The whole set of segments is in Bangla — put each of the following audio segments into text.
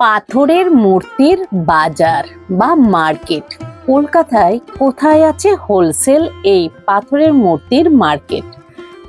পাথরের মূর্তির বাজার বা মার্কেট। কলকাতায় কোথায় আছে হোলসেল এই পাথরের মূর্তির মার্কেট?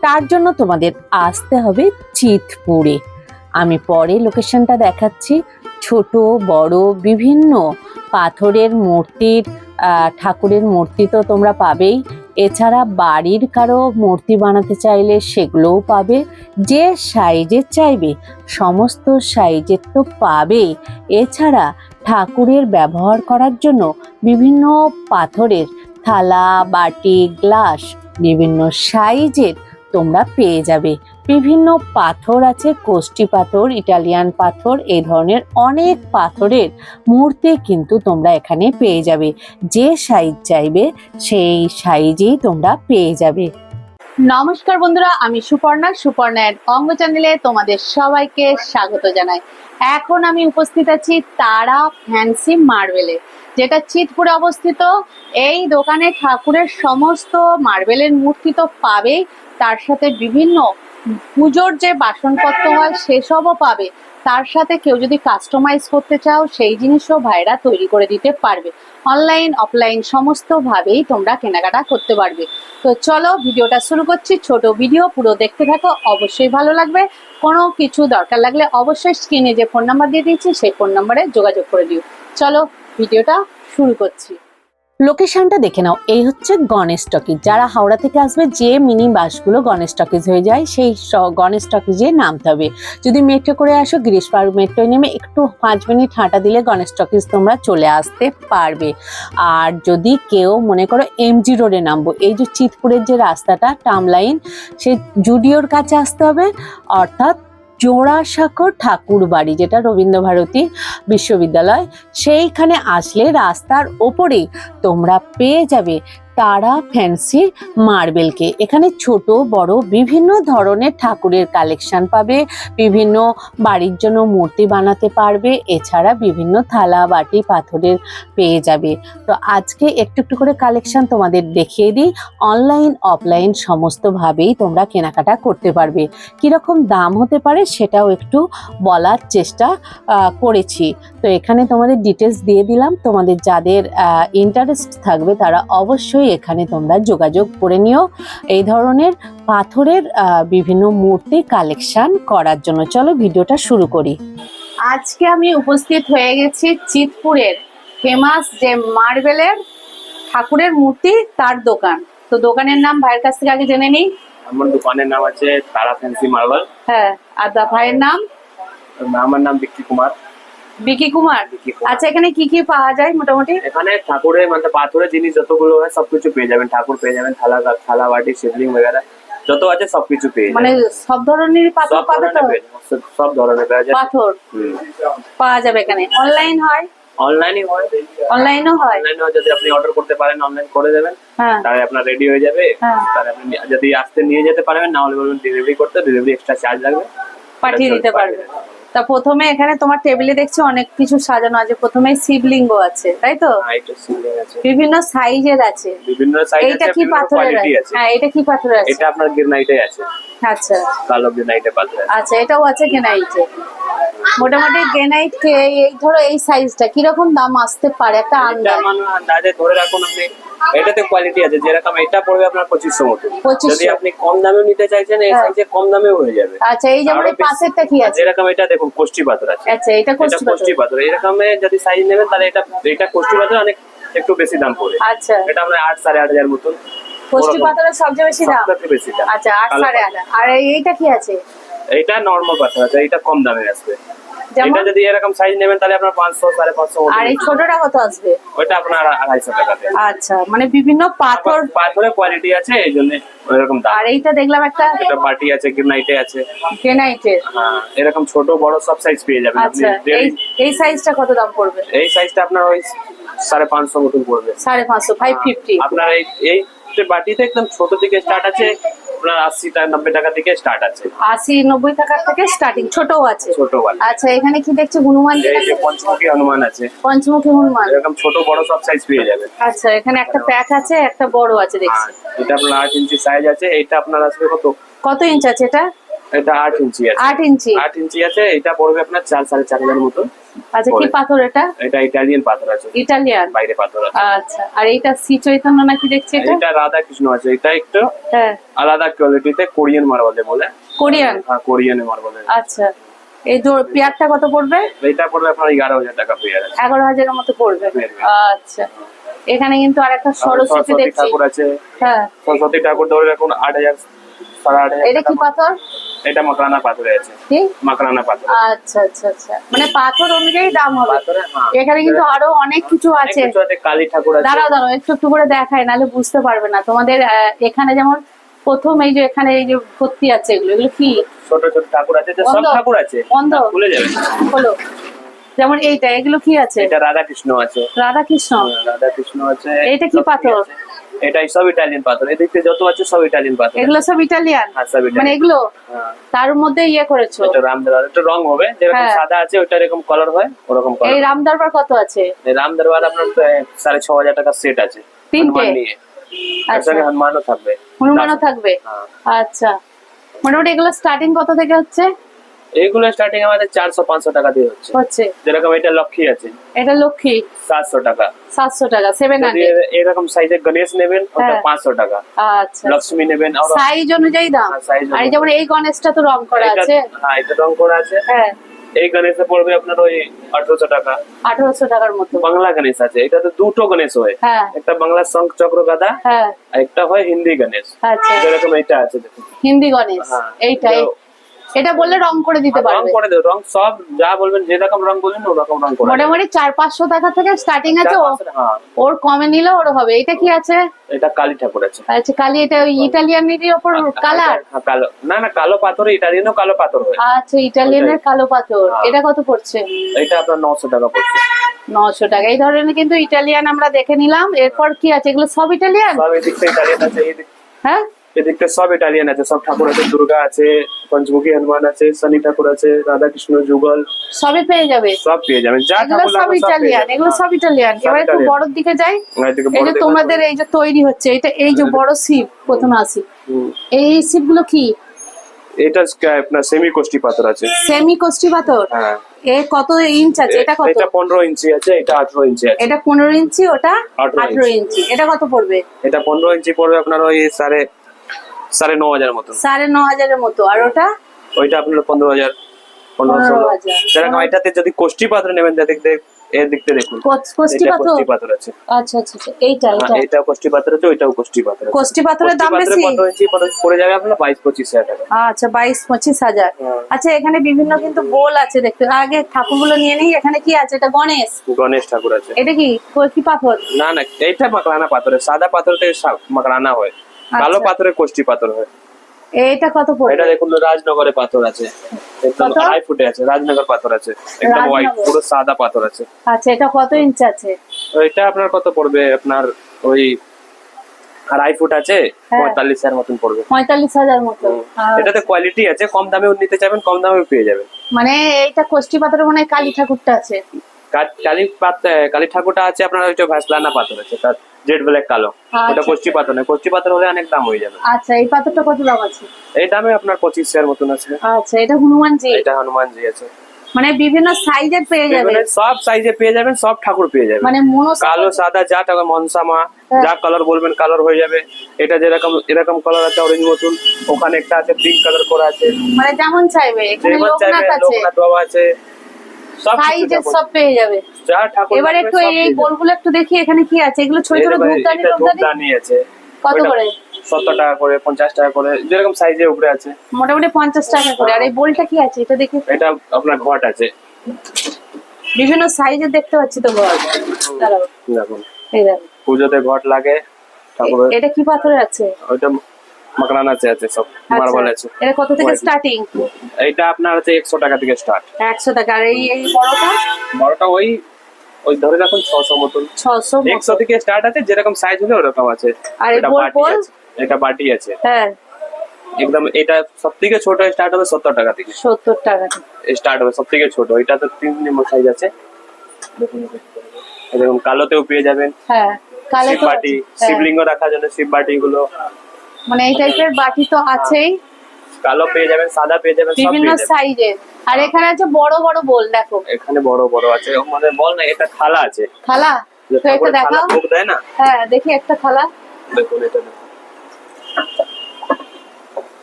তার জন্য তোমাদের আসতে হবে চিতপুরে। আমি পরে লোকেশনটা দেখাচ্ছি। ছোট, বড়, বিভিন্ন পাথরের মূর্তির ঠাকুরের মূর্তি তো তোমরা পাবেই। এছাড়া বাড়ির কারও মূর্তি বানাতে চাইলে সেগুলোও পাবে, যে সাইজের চাইবে, সমস্ত সাইজের তো পাবে এছাড়া ঠাকুরের ব্যবহার করার জন্য বিভিন্ন পাথরের থালা, বাটি, গ্লাস, বিভিন্ন সাইজের তোমরা পেয়ে যাবে। বিভিন্ন পাথর আছে কোষ্টি পাথর, ইটালিয়ান পাথর, এই ধরনের অনেক পাথরের মূর্তি কিন্তু তোমরা এখানে পেয়ে যাবে। যে সাইজ চাইবে, সেই সাইজেই তোমরা পেয়ে যাবে। নমস্কার বন্ধুরা, আমি সুপর্ণা। সুপর্ণা অঙ্গ চ্যানেলে তোমাদের সবাইকে স্বাগত জানাই। এখন আমি উপস্থিত আছি তারা ফ্যান্সি মার্বেলে যেটা চিতপুরে অবস্থিত। এই দোকানে ঠাকুরের সমস্ত মার্বেলের মূর্তি তো পাবেই, তার সাথে বিভিন্ন পুজোর যে বাসনপত্র হয়, সেসবও পাবে। তার সাথে কেউ যদি কাস্টমাইজ করতে চাও, সেই জিনিসও ভাইরা তৈরি করে দিতে পারবে। অনলাইন অফলাইন সমস্তভাবেই তোমরা কেনাকাটা করতে পারবে। তো চলো, ভিডিওটা শুরু করছি। ছোট ভিডিও, পুরো দেখতে থাকো। অবশ্যই ভালো লাগবে। কোনো কিছু দরকার লাগলে অবশ্যই স্ক্রিনে যে ফোন নাম্বার দিয়ে দিয়েছি, সেই ফোন নাম্বারে যোগাযোগ করে দিও। চলো, ভিডিওটা শুরু করছি। লোকেশনটা দেখে নাও। এই হচ্ছে গণেশ টকিজ যারা হাওড়া থেকে আসবে, যে মিনি বাসগুলো গণেশ টকিজ হয়ে যায়, সেই স- গণেশ টকিজে নামতে হবে। যদি মেট্রো করে আসো গিরিশ পার মেট্রোয় নেমে একটু পাঁচ মিনিট হাঁটা দিলে গণেশ টকিজ তোমরা চলে আসতে পারবে। আর যদি কেউ মনে করো এমজি রোডে নামবো, এই যে চিতপুরের যে রাস্তাটা টার্ম লাইন সেই জুডিওর কাছে আসতে হবে, অর্থাৎ জোড়াসাঁকো ঠাকুর বাড়ি যেটা রবীন্দ্রভারতী বিশ্ববিদ্যালয় সেইখানে আসলে রাস্তার ওপরেই তোমরা পেয়ে যাবে তারা ফ্যান্সি মার্বেলকে। এখানে ছোট, বড়, বিভিন্ন ধরনের ঠাকুরের কালেকশন পাবে, বিভিন্ন বাড়ির জন্য মূর্তি বানাতে পারবে, এছাড়া বিভিন্ন থালা, বাটি, পাথরের পেয়ে যাবে। তো আজকে একটু একটু করে কালেকশন তোমাদের দেখিয়ে দিই। অনলাইন অফলাইন সমস্তভাবেই তোমরা কেনাকাটা করতে পারবে। কীরকম দাম হতে পারে সেটাও একটু বলার চেষ্টা করেছি। তো এখানে তোমাদের ডিটেলস দিয়ে দিলাম। তোমাদের যাদের ইন্টারেস্ট থাকবে তারা অবশ্যই এখানে তোমরা যোগাযোগ করে নিও। এই ধরনের পাথরের বিভিন্ন মূর্তি কালেকশন করার জন্য। চলো ভিডিওটা শুরু করি। আজকে আমি উপস্থিত হয়ে গেছি চিতপুরের ফেমাস যে মার্বেলের ঠাকুরের মূর্তি তার দোকান। তো দোকানের নাম ভাইয়ের কাছ থেকে আগে জেনে নিই। আমার দোকানের নাম আছে তারা ফ্যান্সি মার্বেল হ্যাঁ আর ভাইয়ের নাম? আমার নাম বিক্কি কুমার। বিকি কুমার? আচ্ছা এখানে কি কি পাওয়া যায় মোটামুটি? এখানে ঠাকুরের মানে পাথরের জিনিস যতগুলো হয় সবকিছু পেয়ে যাবেন ঠাকুর পেয়ে যাবেন থালা থালা বাটি শিবলিং বগেরা যত আছে সবকিছু পেয়ে মানে সব ধরনের পাথর পাবে তো? সব- ধরনের পেয়ে যাবেন। পাথর? পাওয়া যাবে এখানে। অনলাইন হয়? অনলাইনই হয়। অনলাইনও হয়? অনলাইনে যদি আপনি অর্ডার করতে পারেন অনলাইন করে দেবেন হ্যাঁ। তাহলে আপনার রেডি হয়ে যাবে। হ্যাঁ। তাহলে আপনি যদি আসতে নিয়ে যেতে পারবেন না হলে বলবেন ডেলিভারি করতে ডেলিভারি এক্সট্রা চার্জ লাগবে। পাঠিয়ে দিতে পারবে। পাঠিয়ে দেবো। তা প্রথমে এখানে তোমার টেবিলে দেখছি অনেক কিছু সাজানো আছে। প্রথমে শিবলিঙ্গ আছে তাই তো? হ্যাঁ, এটা বিভিন্ন সাইজের আছে। বিভিন্ন সাইজ এইটা কি পাথরের আছে? হ্যাঁ এটা কি পাথরের আছে? এটা আপনার গ্রেনাইটে আছে। আচ্ছা। কালো গ্রেনাইটে পাথর আচ্ছা এটাও আছে গ্রেনাইটে মোটামুটি গ্রেনাইট কে এই ধরো এই সাইজটা কীরকম দাম আসতে পারে? একটা এটা আন্দাজ। মানে আন্দাজে ধরে রাখুন আপনি এটাতে কোয়ালিটি আছে। যেরকম এটা পড়বে আপনার পঁচিশশো মতো। যদি আপনি কম দামে নিতে চাইছেন এই হ্যাঁ। সাইজে কম দামে হয়ে যাবে। আচ্ছা এই যেমন পাশেরটা কি আছে? যেরকম এটা দেখুন কোষ্টি পাথর আছে। আচ্ছা এটা কোষ্টি পাথর। এরকম যদি সাইজ নেবেন তাহলে এটা এটা কোষ্টি পাথর অনেক একটু বেশি দাম পড়ে। আচ্ছা। এটা আপনার আট সাড়ে আট হাজার মতন। কোষ্টি পাথরের সবচেয়ে বেশি দাম? বেশি দাম। আচ্ছা আট সাড়ে আট। আর এইটা কি আছে? এটা নর্মাল পাথর আছে এটা কম দামে আসবে। যেমন এটা যদি এরকম সাইজ নেবেন তাহলে আপনার পাঁচশো সাড়ে পাঁচশো মতো আর এই ছোটটা কত আসবে? ওইটা আপনার আড়াইশো টাকাতে আচ্ছা মানে বিভিন্ন পাথর পাথরের কোয়ালিটি আছে এই জন্য ওইরকম দাম। আর এইটা দেখলাম একটা এটা পার্টি আছে গ্রেনাইটে আছে। গ্রেনাইটের হ্যাঁ এরকম ছোট বড় সব সাইজ পেয়ে যাবেন। আপনি আচ্ছা এই এই সাইজটা কত দাম পড়বে? এই সাইজটা আপনার ওই সাড়ে পাঁচশো মতন পড়বে। সাড়ে পাঁচশো ফাইভ ফিফটি আপনার এই এই বাটিতে একদম ছোট থেকে স্টার্ট আছে আপনার আশি টাকা নব্বই টাকা থেকে স্টার্ট আছে। আশি নব্বই টাকার থেকে স্টার্টিং ছোটও আছে। ছোট বালি আচ্ছা এখানে কি দেখছি হনুমান যে পঞ্চমুখী হনুমান আছে। পঞ্চমুখী হনুমান। এরকম ছোট বড় সব সাইজ পেয়ে যাবেন। আচ্ছা এখানে একটা প্যাক আছে একটা বড় আছে দেখছি। হ্যাঁ, এটা আপনার আট ইঞ্চি সাইজ আছে এটা আপনার আসবে কত? কত ইঞ্চ আছে এটা? এটা আট ইঞ্চি আছে। আট ইঞ্চি। আট ইঞ্চি আছে এটা পড়বে আপনার চার সাড়ে চার হাজার মতন আচ্ছা কি পাথর এটা? এটা ইটালিয়ান পাথর আছে। ইটালিয়ান? বাইরে পাথর আছে। আচ্ছা আর শ্রী চৈতন্য নাকি দেখছি এটা? এটা রাধা কৃষ্ণ আছে। এটা একটু হ্যাঁ। আলাদা কোয়ালিটিতে কোরিয়ান মার্বেলে বলে। কোরিয়ান? হ্যাঁ কোরিয়ান মার্বেলে। আচ্ছা এই জো- পেয়ারটা কত পড়বে? এটা পড়বে আপনার এগারো হাজার টাকা পেয়ার এগারো হাজারের মতো পড়বে। আচ্ছা এখানে কিন্তু আর একটা সরস্বতী সরস্বতী দেখছি। ঠাকুর আছে। হ্যাঁ। সরস্বতী ঠাকুর ধরে রাখুন আট হাজার সাড়ে আট হাজার এটা কি পাথর? এটা মাকড়ানা পাথরে আছে। কি? মাকড়ানা পাথর। আচ্ছা আচ্ছা আচ্ছা। মানে পাথর অনুযায়ী দাম হবে। হ্যাঁ। এখানে কিন্তু আরও অনেক কিছু আছে। কালী ঠাকুর আছে। দাঁড়াও দাঁড়াও একটু একটু করে দেখায় নাহলে বুঝতে পারবে না। তোমাদের এখানে যেমন প্রথম এই যে এখানে এই যে ভর্তি আছে এগুলো এগুলো কি? ছোট ছোট ঠাকুর আছে সব ঠাকুর আছে। বন্ধ। খুলে যাবে। হলো যেমন এইটা এগুলো কি আছে? এটা রাধা কৃষ্ণ আছে। রাধা কৃষ্ণ রাধা কৃষ্ণ আছে। এইটা কি পাথর? আছে। এটা সব ইটালিয়ান পাথর। এদিকে যত আছে সব ইটালিয়ান পাথর। এগুলো সব ইটালিয়ান হ্যাঁ সব মানে এগুলো? হ্যাঁ। তার মধ্যে ইয়ে করেছ? এটা রামদরবার এটা রং হবে যেরকম হ্যাঁ। সাদা আছে ওইটা এরকম কালার হয় ওরকম এই কালার রামদরবার কত আছে? রামদরবার আপনার প্রায় সাড়ে ছ হাজার টাকা সেট আছে। তিনটে? আচ্ছা। হনুমানও থাকবে। হনুমানও থাকবে? হ্যাঁ। আচ্ছা। মোটামুটি এগুলো স্টার্টিং কত থেকে হচ্ছে? এইগুলো স্টার্টিং আমাদের চারশো পাঁচশো টাকা দিয়ে হচ্ছে। হচ্ছে। যেরকম এটা লক্ষ্মী আছে। এটা লক্ষ্মী। সাতশো টাকা। সাতশো টাকা সেভেন হান্ড্রেড এরকম সাইজের গণেশ নেবেন ওটা হ্যাঁ। পাঁচশো টাকা। আচ্ছা। লক্ষ্মী নেবেন সাইজ অনুযায়ী দাম। হ্যাঁ, আর যেমন এই গণেশটা তো রং করা আছে। হ্যাঁ এটা রং করা আছে। হ্যাঁ। এই গণেশে পড়বে আপনার ওই আঠারোশো টাকা। আঠারোশো টাকার মতো। বাংলা গণেশ আছে। এটাতে দুটো গণেশ হয়। হ্যাঁ। একটা বাংলা শঙ্খ চক্র গাদা আর একটা হয় হিন্দি গণেশ। আচ্ছা। যেরকম এটা আছে হিন্দি গণেশ। হ্যাঁ। এটা বললে রং করে দিতে পারবে রং করে দেবে। রং সব যা বলবেন যেরকম রং বলবেন ওরকম রং করে। মোটামুটি চার পাঁচশো টাকা থেকে স্টার্টিং আছে ও- হ্যাঁ। ওর কমে নিলে ওর হবে। এটা কি আছে? এটা কালী ঠাকুর আছে। আচ্ছা কালি এটা ওই ইটালিয়ানেরই ওপর কালার হ্যাঁ, কালো। না না কালো পাথর ইটালিয়ানও কালো পাথর হয়। আচ্ছা ইটালিয়ানের কালো পাথর। হ্যাঁ। এটা কত পড়ছে? এটা আপনার নশো টাকা পড়ছে। নশো টাকা। এই ধরনের কিন্তু ইটালিয়ান আমরা দেখে নিলাম। এরপর কি আছে? এগুলো সব ইটালিয়ান? সব ইটালিয়ান আছে হ্যাঁ? এদিকটা সব ইটালিয়ান আছে সব ঠাকুর আছে দুর্গা আছে পঞ্চমুখী হনুমান আছে শনি ঠাকুর আছে রাধা কৃষ্ণ যুগল। সবই পেয়ে যাবে। সব পেয়ে যাবেন যা এগুলো ঠাকুর সব ইটালিয়ান এগুলো সব ইটালিয়ান। এবার একটু। বড়র দিকে যাই। হ্যাঁ, এই যে তোমাদের এই যে তৈরি হচ্ছে এটা এই যে বড় শিব প্রথমে আসি এই শিবগুলো কি? এটা আপনার সেমি কোষ্টি পাথর আছে। সেমি কোষ্টি পাথর? হ্যাঁ। এ কত ইঞ্চ আছে? এটা কত? এটা পনেরো ইঞ্চি আছে এটা আঠারো ইঞ্চি আছে। এটা পনেরো ইঞ্চি ওটা আঠারো আঠারো ইঞ্চি এটা কত পড়বে? এটা পনেরো ইঞ্চি পড়বে আপনার ওই সাড়ে সাড়ে ন হাজার মতন। সাড়ে ন হাজারের মতো। আর ওটা? ওইটা আপনার পনেরো হাজার পনেরো ষোলো। এটাতে যদি কোষ্টি পাথর নেবেন দেখ দেখ এর দিকতে দেখুন। কোষ্টি এটা কোষ্টি পাথর? আছে। আচ্ছা আচ্ছা আচ্ছা এইটা হ্যাঁ, এটা কোষ্টি পাথর আছে ওইটাও কোষ্টি পাথর কোষ্টি পাথরের দাম বেশি? পনেরো ইঞ্চি পড়ে- পড়ে যাবে আপনার বাইশ পঁচিশ হাজার টাকা। আচ্ছা বাইশ পঁচিশ হাজার। হ্যাঁ। আচ্ছা এখানে বিভিন্ন কিন্তু বোল আছে দেখতে। আগে ঠাকুরগুলো নিয়ে নিই এখানে কি আছে? এটা গণেশ। গণেশ ঠাকুর আছে। এটা কি? পাথর? না না এইটা মাকড়ানা পাথরের সাদা পাথর থেকে মাকড়ানা হয়। কালো আচ্ছা। পাথরের কোষ্টি পাথর হয়। এইটা কত পড়বে? এটা দেখুন রাজনগরে পাথর আছে। একদম? আড়াই ফুটে আছে রাজনগর পাথর আছে। একদম হোয়াইট পুরো সাদা পাথর আছে। আচ্ছা এটা কত ইঞ্চ আছে? এটা আপনার কত পড়বে? আপনার ওই আড়াই ফুট আছে হ্যাঁ। পঁয়তাল্লিশ হাজার মতন পড়বে। পঁয়তাল্লিশ হাজার মতো। এটাতে কোয়ালিটি আছে কম দামেও নিতে চাইবেন কম দামেও পেয়ে যাবেন। মানে এইটা কোষ্টি পাথরের মনে কালী ঠাকুরটা আছে। কালী কালী ঠাকুরটা আছে আপনার ওইটা ভাসলানা পাথর আছে তার জেড ব্ল্যাক কালো। আচ্ছা। ওটা কষ্টি পাথর নয় কষ্টি পাথর হলে অনেক দাম হয়ে যাবে। আচ্ছা এই পাথরটা কত দাম আছে? এই দামে আপনার পঁচিশ হাজার মতন আছে। আচ্ছা এটা হনুমানজি এটা হনুমানজি আছে। মানে বিভিন্ন সাইজের পেয়ে যাবে? এগুলো সব সাইজে পেয়ে যাবেন সব ঠাকুর পেয়ে যাবেন। মানে কালো সাদা যা টাকা মনসামা হ্যাঁ। যা কালার বলবেন কালার হয়ে যাবে। এটা যেরকম এরকম কালার আছে অরেঞ্জ মতন। ওখানে একটা আছে পিঙ্ক কালার করা আছে। মানে যেমন চাইবে এখানে লোকনাথ আছে। লোকনাথ বাবা আছে। সাইজের সব পেয়ে যাবে। এবার একটু এই বোলগুলো একটু দেখি এখানে কি আছে? এগুলো ছোট ছোট ধূপদানি ধূপদানি? আছে। কত করে? সত্তর টাকা করে পঞ্চাশ টাকা করে যেরকম সাইজে উপরে আছে। মোটামুটি পঞ্চাশ টাকা করে। আর এই বোলটা কি আছে? এটা দেখি। এটা আপনার ঘট আছে। বিভিন্ন সাইজের দেখতে পাচ্ছি তো ঘর দাঁড়াও। এই দেখো। পুজোতে ঘট লাগে এটা কি পাথরের আছে? ওইটা মাকড়ান আছে আছে সব। মার্বেল আছে আচ্ছা, এটা কত থেকে স্টার্টিং এইটা আপনার আছে একশো টাকা থেকে স্টার্ট একশো টাকা। আর এই এই বড়টা? বড়টা ওই ওই ধরে রাখুন ছশো মতন। ছশো একশো থেকে স্টার্ট আছে যেরকম সাইজ হলে ওরকম আছে। আর এটা বোল আছে। এটা বাটি আছে। হ্যাঁ। একদম এটা সব থেকে ছোট স্টার্ট হবে সত্তর টাকা থেকে। সত্তর টাকা স্টার্ট হবে সব থেকে ছোট। এটা তো তিন নম্বর সাইজ আছে। এরকম কালোতেও পেয়ে যাবেন। হ্যাঁ কালো বাটি হ্যাঁ। শিবলিঙ্গ রাখার জন্য শিব বাটি গুলো মানে এই টাইপের বাটি তো আছেই। কালো পেয়ে যাবেন সাদা পেয়ে যাবেন বিভিন্ন সাইজের আর এখানে আছে বড় বড় বোল দেখো। এখানে বড় বড় আছে। আমাদের বল না এটা থালা আছে। থালা? তো এটা দেখাও। ভোগ দেয় না? হ্যাঁ দেখি একটা থালা। দেখুন এটা।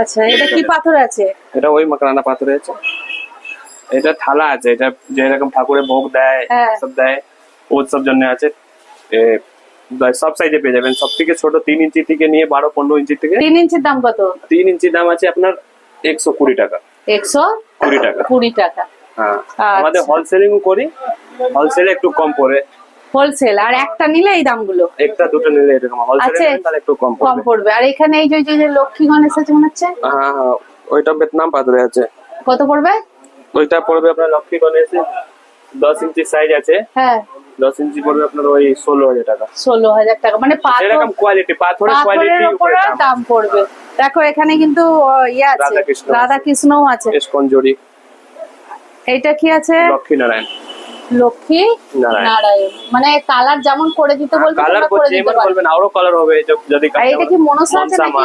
আচ্ছা এটা কি পাথর আছে? এটা ওই মকরানা পাথর আছে। এটা থালা আছে এটা যেরকম ঠাকুরের ভোগ দেয় হ্যাঁ। সব দেয় ওর সব জন্য আছে। সব সাইজে পেয়ে যাবেন। সব থেকে ছোট তিন ইঞ্চি থেকে নিয়ে বারো পনেরো ইঞ্চি থেকে তিন ইঞ্চির দাম কত? তিন ইঞ্চি দাম আছে আপনার একশো কুড়ি টাকা। একশো কুড়ি টাকা। কুড়ি টাকা। হ্যাঁ। আচ্ছা। আমাদের হোলসেলিং করি। হোলসেলে একটু কম পড়ে। হোলসেল আর একটা নিলে এই দামগুলো? একটা দুটো নিলে এরকম। হোলসেলে আচ্ছা। তাহলে একটু কম কম পড়বে। আর এখানে এই যে যে- লক্ষ্মী গণেশ আছে মনে হচ্ছে? হ্যাঁ হ্যাঁ ওইটা বেতনাম পাথরে আছে। কত পড়বে? ওইটা পড়বে আপনার লক্ষ্মী গণেশ দশ ইঞ্চি সাইজ আছে। হ্যাঁ। দশ ইঞ্চি পড়বে আপনার ওই ষোলো হাজার টাকা। ষোলো হাজার টাকা। মানে পাথর এরকম কোয়ালিটি পাথরের কোয়ালিটি উপরে দাম পড়বে। দেখো এখানে কিন্তু ইয়ে আছে। রাধা কৃষ্ণও আছে। স্পঞ্জরি এইটা কি আছে? লক্ষ্মী নারায়ণ লক্ষ্মী নারায়ণ। মানে কালার যেমন করে দিতে বলবে কালার করে দিতে বলবেন আরও কালার হবে যদি আর এটা কি মনসা আছে নাকি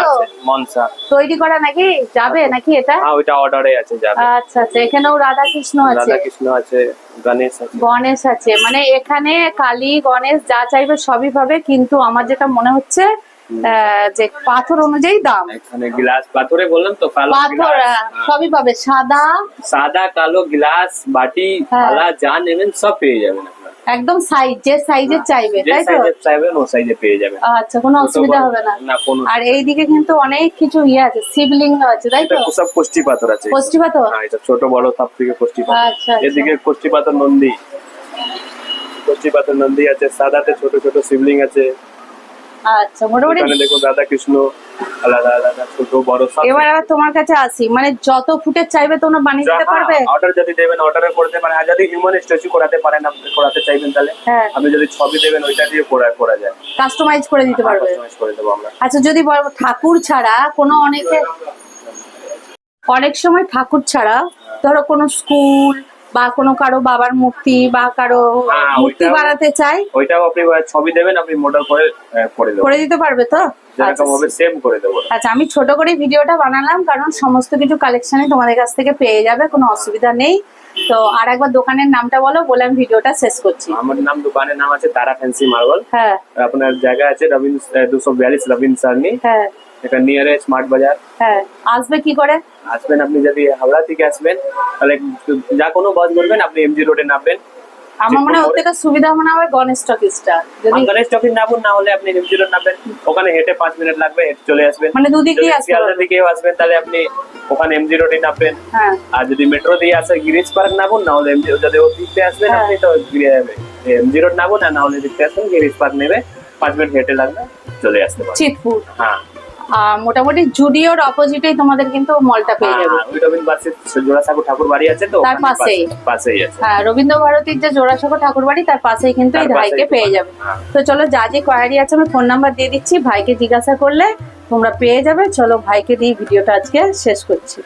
মনসা তৈরি করা নাকি? যাবে নাকি এটা? হ্যাঁ অর্ডারে আছে যাবে। আচ্ছা আচ্ছা এখানেও রাধা কৃষ্ণ আছে। রাধা কৃষ্ণ আছে গণেশ আছে। গণেশ আছে। মানে এখানে কালী গণেশ যা চাইবে সবই পাবে কিন্তু আমার যেটা মনে হচ্ছে যে পাথর অনুযায়ী দাম। এখানে গ্লাস পাথরে বললাম তো কালো পাথর সবই পাবে। সাদা। সাদা কালো গ্লাস বাটি হ্যাঁ। থালা যা নেবেন সব পেয়ে যাবেন একদম সাইজ যে সাইজের চাইবে তাই তো? সাইজে চাইবেন ও সাইজে পেয়ে যাবেন। আচ্ছা কোনো অসুবিধা হবে না। আর এইদিকে কিন্তু অনেক কিছু ইয়ে আছে শিবলিঙ্গ আছে তাই তো? সব কোষ্টি পাথর আছে। কষ্টি পাথর? হ্যাঁ এটা ছোট বড় সব থেকে কোষ্টি পাথর। আচ্ছা আচ্ছা। এদিকে কোষ্টি পাথর নন্দী। কোষ্টি পাথর নন্দী আছে সাদাতে ছোট ছোট শিবলিং আছে। আচ্ছা মোটামুটি এখানে রাধা কৃষ্ণ আলাদা আলাদা ছোট বড় সব এবার আবার তোমার কাছে আসি। মানে যত ফুটের চাইবে তোমরা বানিয়ে দিতে পারবে? অর্ডার যদি দেবেন অর্ডারে করতে পারেন যদি হিউম্যান স্ট্যাচু করাতে পারেন আপনি করাতে চাইবেন তাহলে হ্যাঁ। আপনি যদি ছবি দেবেন ওইটা দিয়ে করা করা যায়। কাস্টমাইজ করে দিতে পারবে। কাস্টমাইজ করে দেবো আমরা। আচ্ছা যদি ঠাকুর ছাড়া কোনো অনেকে অনেক সময় ঠাকুর ছাড়া ধরো কোনো স্কুল বা কোনো কারও বাবার মূর্তি বা কারও হ্যাঁ, মূর্তি ওইটাও- বানাতে চাই ওইটাও আপনি ছবি দেবেন আপনি মডেল করে করে দেবো করে দিতে পারবে তো? আচ্ছা দেবো। আচ্ছা আমি ছোট করে ভিডিওটা বানালাম কারণ সমস্ত কিছু কালেকশনই তোমাদের কাছ থেকে পেয়ে যাবে কোনো অসুবিধা নেই। তো আর একবার দোকানের নামটা বলো বলে আমি ভিডিওটা শেষ করছি। আমার নাম দোকানের নাম আছে তারা ফ্যান্সি মার্বেল। হ্যাঁ। আপনার জায়গা আছে রবীন্দ্র দুশো বিয়াল্লিশ রবীন্দ্র সারনি হ্যাঁ। এটা নিয়ারে স্মার্ট বাজার। হ্যাঁ আসবে কি করে? আসবেন আপনি যদি হাওড়া থেকে আসবেন তাহলে যা কোনো বাস ধরবেন আপনি এমজি রোডে নামবেন। আমার মনে হয় থেকে সুবিধা মনে হবে গণেশ টকিসটা যদি গণেশ চকির নামুন না হলে আপনি এমজি রোড নামবেন। ওখানে হেঁটে পাঁচ মিনিট লাগবে হেঁটে চলে আসবেন। মানে যদি আসতে শিয়ালদা দিকেও আসবেন তাহলে আপনি ওখানে এমজি রোডে নামবেন। হ্যাঁ। আর যদি মেট্রো দিয়ে আসে গিরিজ পার্ক নামুন না হলে MG যদি ও দিকতে আসবেন হ্যাঁ। আপনি তো এমজি রোড নামুন না হলে দিকতে আসবেন গিরিজ পার্ক নেবে। পাঁচ মিনিট হেঁটে লাগবে চলে আসতে পারবেন। চিতপুর। হ্যাঁ। মোটামুটি জুডিওর অপোজিটেই তোমাদের কিন্তু মলটা পেয়ে যাবে। হ্যাঁ, বাসে জোড়াসাঁকো ঠাকুর বাড়ি আছে তো তার পাশেই। পাশে- পাশেই। আছে। হ্যাঁ রবীন্দ্র ভারতীর যে জোড়াসাঁকো ঠাকুর বাড়ি তার পাশেই কিন্তু এই ভাইকে পেয়ে যাবে। হ্যাঁ। তো চলো যা যে কোয়ারি আছে আমি ফোন নাম্বার দিয়ে দিচ্ছি ভাইকে জিজ্ঞাসা করলে তোমরা পেয়ে যাবে। চলো ভাইকে দিয়ে ভিডিওটা আজকে শেষ করছি।